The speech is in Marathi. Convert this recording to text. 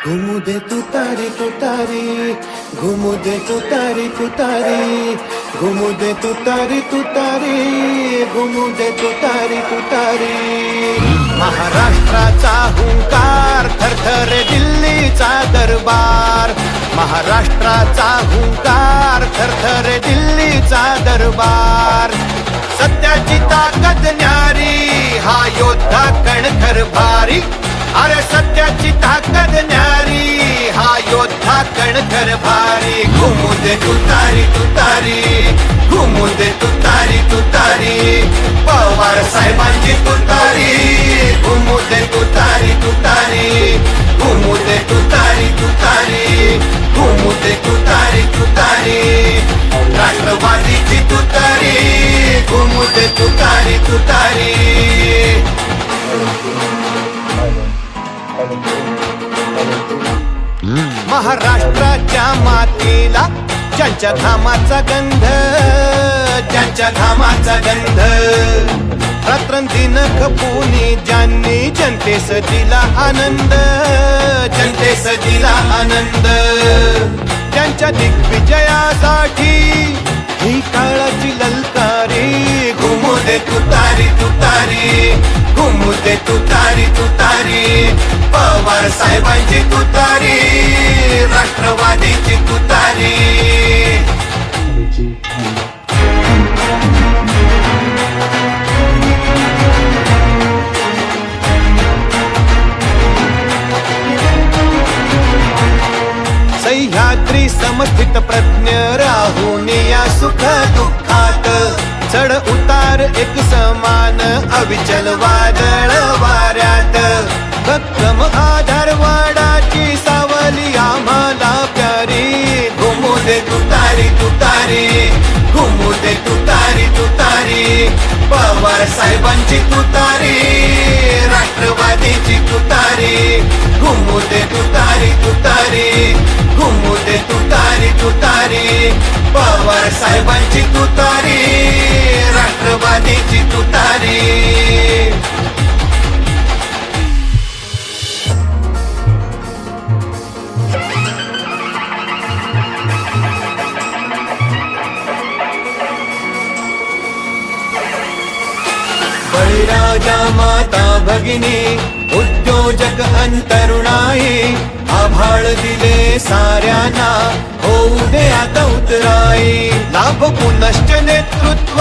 दे तुतारी तुतारी घुमू दे तुतारी तुतारी घुमू दे तुतारी तुतारी घुमू दे तुतारी तुतारी महाराष्ट्राचा हुंकार थरथर दिल्लीचा दरबार. महाराष्ट्राचा हुंकार थरथर दिल्लीचा दरबार. दे तुतारी तुतारी घुमू दे तुतारी तुतारी पवार साहेबांची तुतारी घुमू दे तुतारी तुतारी घुमू दे तुतारी तुतारी घुमू दे तुतारी तुतारी राष्ट्रवादीची तुतारी घुमू दे तुतारी तुतारी महाराष्ट्राच्या मातीला ज्यांच्या धामाचा गंध ज्यांच्या धामाचा गंध. रात्रंदिन खपुनी ज्यांनी जनतेस दिला आनंद जनतेस दिला आनंद. त्यांच्या दिग्विजयासाठी ही काळाची ललकारी घुमू दे तुतारी तुतारी घुमू दे तुतारी तुतारी. सह्याद्री समस्थित प्रज्ञ राहून या सुख दुःखात. चढ उतार एक समान अविचल वादळ वाऱ्यात. भक्कम आधार वाडाची सावली आम्हाला प्यारी. घुमू दे तुतारी तुतारी. घुमू दे तुतारी तुतारी. पवार साहेबांची तुतारी राष्ट्रवादीची तुतारी. घुमू दे तुतारी तुतारी. घुमू तुतारी तुतारी. पवार साहेबांची तुतारी राष्ट्रवादीची तुतारी. बळीराजा माता भगिनी उद्योजक अंतरुणाई आभाळ दिली साऱ्यांना होऊ दे आता उतराई. लाभ पुनश्च नेतृत्व